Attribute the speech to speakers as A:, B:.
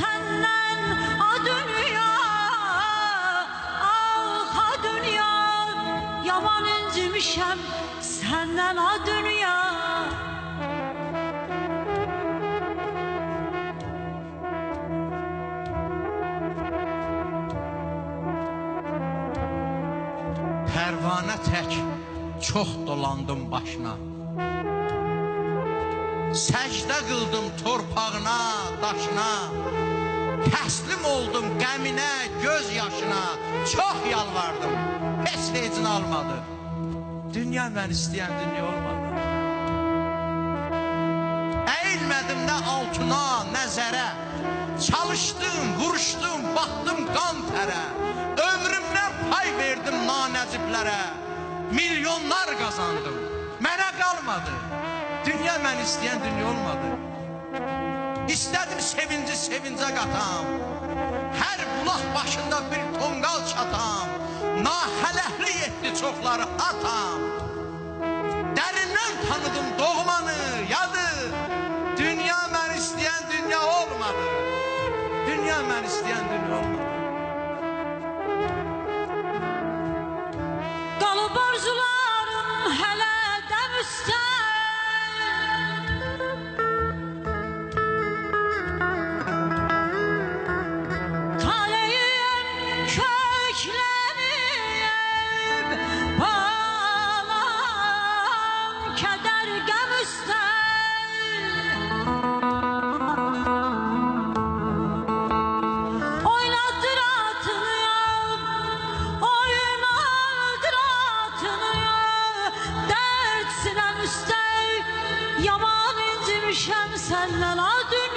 A: senden a dünya Ah a dünya Yaman incimişem senden a dünya
B: Pərvanə tək çox dolandım başına. Səcdə qıldım torpağına, daşına. Təslim oldum qəminə, göz yaşına. Çox yalvardım, heç vecin almadı. Dünya mən istəyən dünya olmadı. Əyilmədim nə altına, nə zərə. Çalışdım, vuruşdum, batdım qan tərə. Ömrümdən pay verdim nanəciblərə. Milyonlar qazandım. Mənə qalmadı. Dünya mən istəyən dünya olmadı. İstədim sevinci sevincə qatam. Hər bulaq başında bir tonqal çatam. Nahələhli etdi çoxları atam. Dərindən tanıdım doğmanı, yadı. Dünya mən istəyən dünya olmadı. Dünya mən istəyən dünya olmadı.
A: Qalıb arzularım hələ keder gem Oynattır atını yol, oynattır atını. Yol Dert sinem üstel, yaman incimişem senden. Adın